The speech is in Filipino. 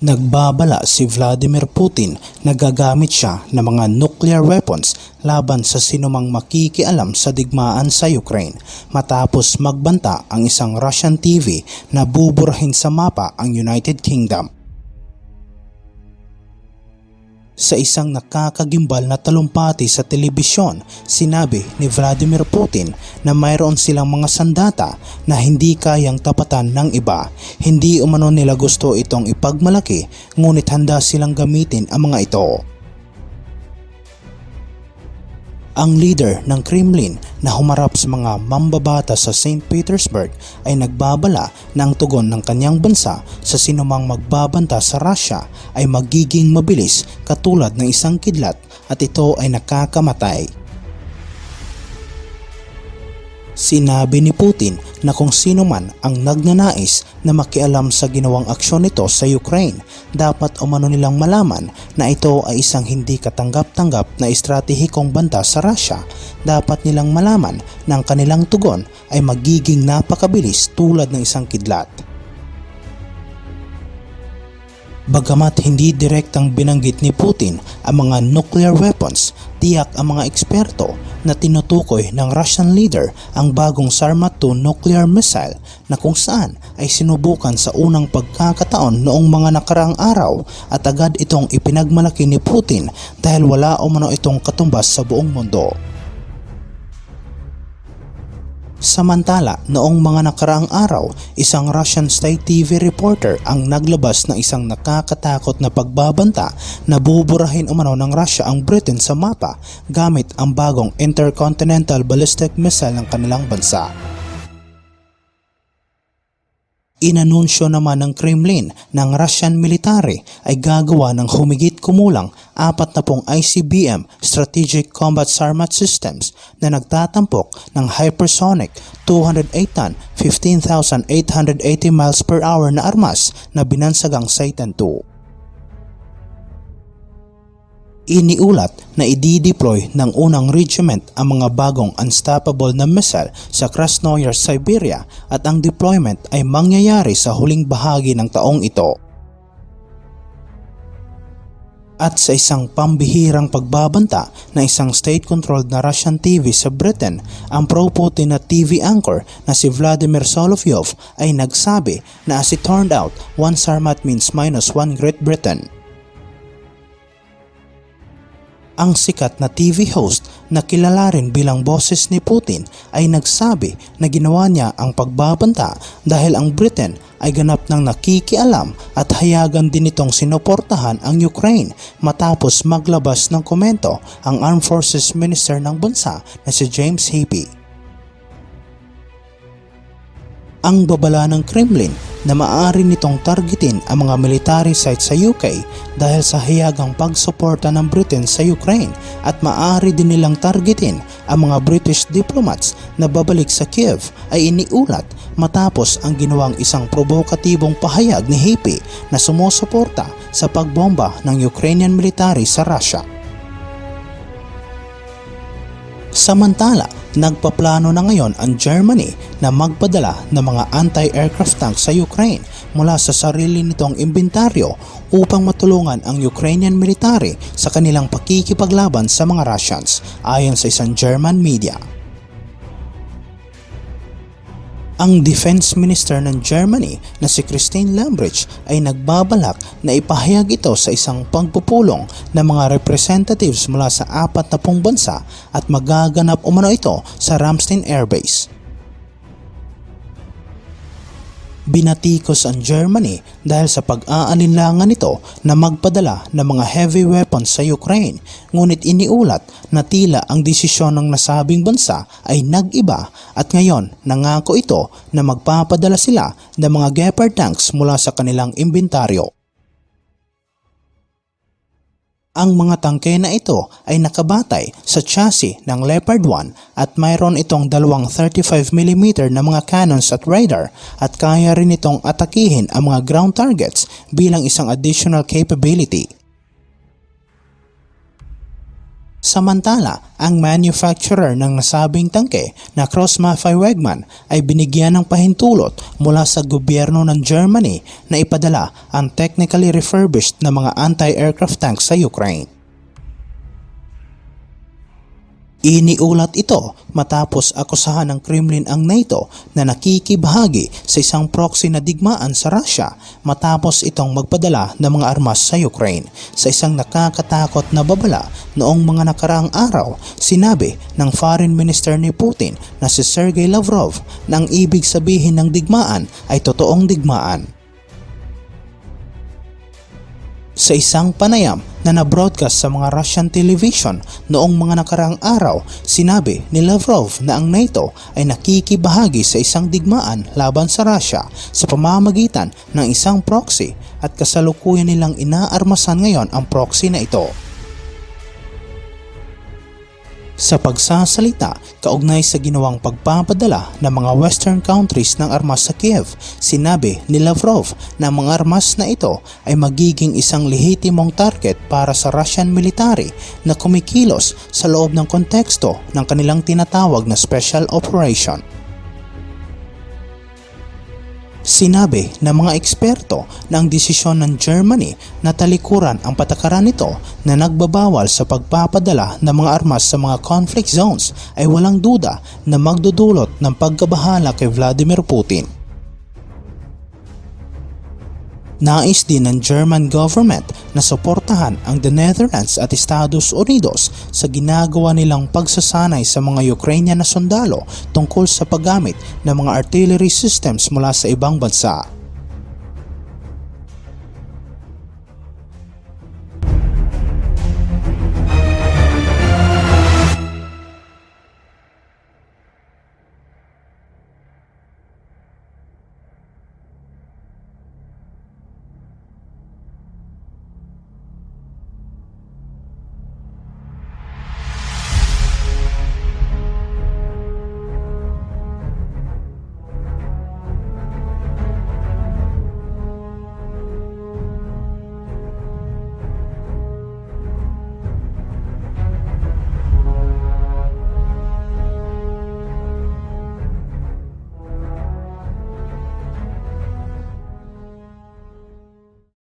Nagbabala si Vladimir Putin na gagamit siya ng mga nuclear weapons laban sa sinumang makikialam sa digmaan sa Ukraine matapos magbanta ang isang Russian TV na buburahin sa mapa ang United Kingdom. Sa isang nakakagimbal na talumpati sa telebisyon, sinabi ni Vladimir Putin na mayroon silang mga sandata na hindi kayang tapatan ng iba. Hindi umano nila gusto itong ipagmalaki, ngunit handa silang gamitin ang mga ito. Ang leader ng Kremlin na humarap sa mga mambabata sa St. Petersburg ay nagbabala na ang tugon ng kanyang bansa sa sinumang magbabanta sa Russia ay magiging mabilis katulad ng isang kidlat at ito ay nakakamatay. Sinabi ni Putin na kung sino man ang nagnanais na makialam sa ginawang aksyon nito sa Ukraine, dapat umano nilang malaman na ito ay isang hindi katanggap-tanggap na estratehikong banta sa Russia. Dapat nilang malaman na ang kanilang tugon ay magiging napakabilis tulad ng isang kidlat. Bagamat hindi direktang binanggit ni Putin ang mga nuclear weapons, tiyak ang mga eksperto na tinutukoy ng Russian leader ang bagong Sarmat 2 nuclear missile na kung saan ay sinubukan sa unang pagkakataon noong mga nakaraang araw at agad itong ipinagmalaki ni Putin dahil wala umano itong katumbas sa buong mundo. Samantala, noong mga nakaraang araw, isang Russian state TV reporter ang naglabas ng isang nakakatakot na pagbabanta na buburahin umano ng Russia ang Britain sa mapa gamit ang bagong intercontinental ballistic missile ng kanilang bansa. Inanunsyo naman ng Kremlin ang Russian military ay gagawa ng humigit kumulang apat na pong ICBM Strategic Combat Sarmat Systems na nagtatampok ng hypersonic 208 ton 15,880 miles per hour na armas na binansagang Satan 2 iniulat na i-deploy ng unang regiment ang mga bagong unstoppable na missile sa Krasnoyar, Siberia at ang deployment ay mangyayari sa huling bahagi ng taong ito. At sa isang pambihirang pagbabanta na isang state-controlled na Russian TV sa Britain, ang pro-Putin na TV anchor na si Vladimir Solovyov ay nagsabi na as it turned out, one Sarmat means minus one Great Britain ang sikat na TV host na kilala rin bilang boses ni Putin ay nagsabi na ginawa niya ang pagbabanta dahil ang Britain ay ganap ng nakikialam at hayagan din itong sinuportahan ang Ukraine matapos maglabas ng komento ang Armed Forces Minister ng bansa na si James Heapy. Ang babala ng Kremlin na maaari nitong targetin ang mga military sites sa UK dahil sa hayagang pagsuporta ng Britain sa Ukraine at maaari din nilang targetin ang mga British diplomats na babalik sa Kiev ay iniulat matapos ang ginawang isang provokatibong pahayag ni Hippie na sumusuporta sa pagbomba ng Ukrainian military sa Russia. Samantala, nagpaplano na ngayon ang Germany na magpadala ng mga anti-aircraft tanks sa Ukraine mula sa sarili nitong inventaryo upang matulungan ang Ukrainian military sa kanilang pakikipaglaban sa mga Russians ayon sa isang German media. Ang Defense Minister ng Germany na si Christine Lambrecht ay nagbabalak na ipahayag ito sa isang pagpupulong ng mga representatives mula sa apat na pong bansa at magaganap umano ito sa Ramstein Air Base. Binatikos ang Germany dahil sa pag-aalinlangan nito na magpadala ng mga heavy weapons sa Ukraine ngunit iniulat na tila ang desisyon ng nasabing bansa ay nag-iba at ngayon nangako ito na magpapadala sila ng mga Gepard tanks mula sa kanilang inventaryo. Ang mga tangke na ito ay nakabatay sa chassis ng Leopard 1 at mayroon itong dalawang 35mm na mga cannons at radar at kaya rin itong atakihin ang mga ground targets bilang isang additional capability. Samantala, ang manufacturer ng nasabing tangke na Cross Maffei Wegmann ay binigyan ng pahintulot mula sa gobyerno ng Germany na ipadala ang technically refurbished na mga anti-aircraft tanks sa Ukraine. Iniulat ito matapos akusahan ng Kremlin ang NATO na nakikibahagi sa isang proxy na digmaan sa Russia matapos itong magpadala ng mga armas sa Ukraine. Sa isang nakakatakot na babala noong mga nakaraang araw, sinabi ng Foreign Minister ni Putin na si Sergey Lavrov na ang ibig sabihin ng digmaan ay totoong digmaan. Sa isang panayam na na-broadcast sa mga Russian television noong mga nakaraang araw, sinabi ni Lavrov na ang NATO ay nakikibahagi sa isang digmaan laban sa Russia sa pamamagitan ng isang proxy at kasalukuyan nilang inaarmasan ngayon ang proxy na ito. Sa pagsasalita, kaugnay sa ginawang pagpapadala ng mga western countries ng armas sa Kiev, sinabi ni Lavrov na mga armas na ito ay magiging isang lehitimong target para sa Russian military na kumikilos sa loob ng konteksto ng kanilang tinatawag na special operation. Sinabi ng mga eksperto na ang desisyon ng Germany na talikuran ang patakaran nito na nagbabawal sa pagpapadala ng mga armas sa mga conflict zones ay walang duda na magdudulot ng pagkabahala kay Vladimir Putin. Nais din ng German government na suportahan ang the Netherlands at Estados Unidos sa ginagawa nilang pagsasanay sa mga Ukrainian na sundalo tungkol sa paggamit ng mga artillery systems mula sa ibang bansa.